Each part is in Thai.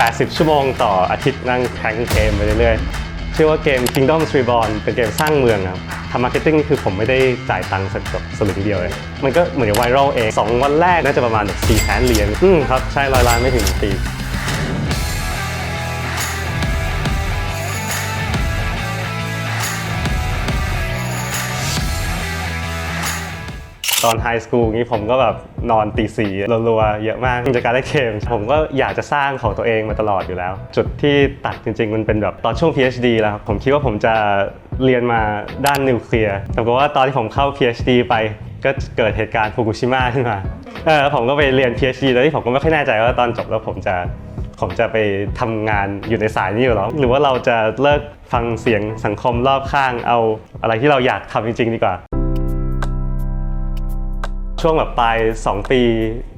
80 ชั่วโมงต่ออาทิตย์นั่งแข่งเกมไปเรื่อยๆ ชื่อว่าเกม Kingdom Reborn เป็นเกมสร้างเมืองครับทำมาร์เก็ตติ้งคือผมไม่ได้จ่ายตังค์สักแบบสลึงเดียวเลย มันก็เหมือนไวรัลเอง 2 วันแรกน่าจะประมาณแบบ4แสนเหรียญ อืมครับ ใช่ร้อยล้านไม่ถึงปี ตอนไฮสคูลนี้ผมก็แบบนอนตีสี่รัวๆ เยอะมากจากการเล่นเกม ผมก็อยากจะสร้างของตัวเองมาตลอดอยู่แล้ว จุดที่ตัดจริง ๆ มันเป็นแบบตอนช่วง PhD แล้วผมคิดว่าผมจะเรียนมาด้านนิวเคลียร์แต่ว่าตอนที่ผมเข้า PhD ไปก็เกิดเหตุการณ์ฟุกุชิมะขึ้นมาเออผมก็ไปเรียน PhD แล้วที่ผมก็ไม่ค่อยแน่ใจว่าตอนจบแล้วผมจะผมจะไปทำงานอยู่ในสายนี้อยู่หรอ หรือว่าเราจะเลิกฟังเสียงสังคมรอบข้างเอาอะไรที่เราอยากทำจริง ๆ ดีกว่า ช่วงแบบปลาย 2 ปี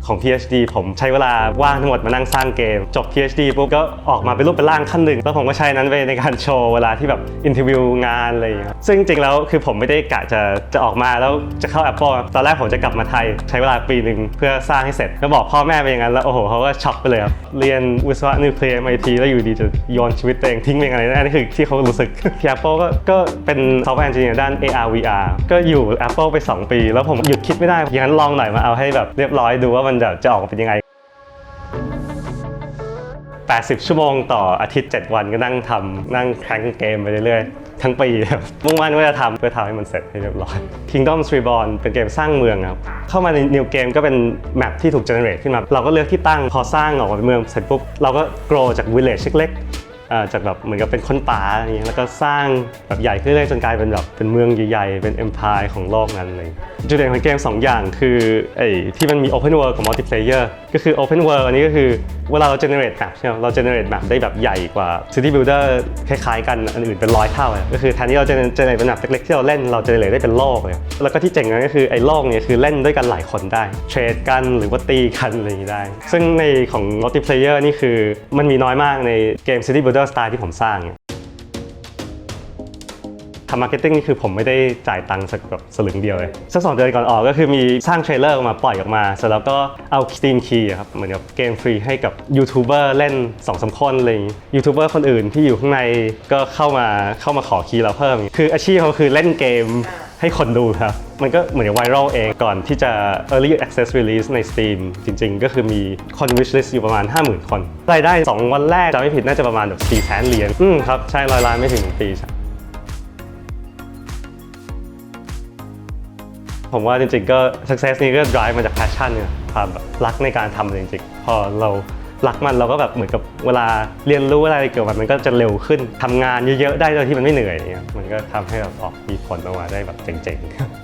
ของ PhD ผมใช้เวลาว่างทั้งหมดมานั่งสร้างเกม จบ PhD ปุ๊บก็ออกมาเป็นรูปเป็นร่างขั้นหนึ่ง แล้วผมก็ใช้นั้นไปในการโชว์เวลาที่แบบอินเทอร์วิวงานอะไรอย่างเงี้ยซึ่งจริงแล้วคือผมไม่ได้กะจะจะออกมาแล้วจะเข้า Apple ตอนแรกผมจะกลับมาไทย ใช้เวลาปีหนึ่งเพื่อสร้างให้เสร็จ แล้วบอกพ่อแม่ไปอย่างนั้นแล้วโอ้โหเขาก็ช็อกไปเลยครับเรียนวิศวะนิวเคลียร์ MIT แล้วอยู่ดีจะโยนชีวิตตัวเองทิ้งไปอย่างไรนั่นคือที่เขารู้สึกที่ Apple ก็ก็เป็น software engineer ด้าน AR VR ก็อยู่ Apple ไป 2 ปี แล้วผมหยุดคิดไม่ได้อย่างนั้นลองหน่อยมาเอาให้แบบเรียบร้อยดูว่ามันจะจะออกมาเป็นยังไง 80 ชั่วโมงต่ออาทิตย์ 7 วันก็นั่งทำนั่งแข่งเกมไปเรื่อยๆ ทั้งปีครับมุ่งมั่นว่าจะทำเพื่อทำให้มันเสร็จให้เรียบร้อย Kingdom Reborn เป็นเกมสร้างเมืองครับ เข้ามาใน New Game ก็เป็นแมปที่ถูก generate ขึ้นมา เราก็เลือกที่ตั้งพอสร้างออกมาเป็นเมืองเสร็จปุ๊บเราก็ grow จาก village เล็กๆ จากแบบเหมือนกับเป็นคนป่าอะไรอย่างเงี้ยแล้วก็สร้างแบบใหญ่ขึ้นเรื่อยๆจนกลายเป็นแบบเป็นเมืองใหญ่ๆ เป็นเอ็มพายของโลกนั้นเลยจุดเด่นของเกม 2 อย่างคือไอ้ที่มันมี Open World กับ Multiplayer ก็คือ Open World อันนี้ก็คือเวลาเรา generate map ใช่ไหมเรา generate map ได้แบบใหญ่กว่า City Builder คล้ายๆกันอันอื่นเป็นร้อยเท่าเลยก็คือแทนที่เราจะ generate เป็น map เล็กๆที่เราเล่นเรา generate ได้เป็นโลกเลยแล้วก็ที่เจ๋งนั้นก็คือไอ้โลกเนี่ยคือเล่นด้วยกันหลายคนได้เทรดกันหรือว่าตีกันอะไรอย่างนี้ได้ ซึ่งในของ Multiplayer นี่คือมันมีน้อยมากในเกม City Builder Style ที่ผมสร้างเนี่ย ทำมาร์เก็ตติ้งนี่คือผมไม่ได้จ่ายตังค์สักแบบสลึงเดียวเลยสักสองเดือนก่อนออกก็คือมีสร้างเทรลเลอร์ออกมาปล่อยออกมาเสร็จแล้วก็เอา Steam Key อะครับเหมือนกับเกมฟรีให้กับยูทูบเบอร์เล่น2องสามคนอะไรอย่างงี้ยูทูบเบอร์คนอื่นที่อยู่ข้างในก็เข้ามาเข้ามาขอคีย์เราเพิ่ม คืออาชีพเขาคือเล่นเกมให้คนดูครับมันก็เหมือนไวรัลเองก่อนที่จะ Early Access Release ใน Steam จริง ๆ ก็คือมีคน wishlist อยู่ประมาณ 50,000 คน รายได้ 2 วันแรกจะไม่ผิดน่าจะประมาณแบบ4แสนเหรียญอืมครับ ใช่ร้อยล้านไม่ถึงปีใช่ ผมว่าจริงๆก็ success นี้ก็ drive มาจาก passion เนี่ยความแบบรักในการทำจริงๆ พอเรารักมันเราก็แบบเหมือนกับเวลาเรียนรู้อะไรเกี่ยวกับมันมันก็จะเร็วขึ้นทำงานเยอะๆได้โดยที่มันไม่เหนื่อยเงี้ยมันก็ทำให้แบบออกมีผลออกมาได้แบบเจ๋งๆ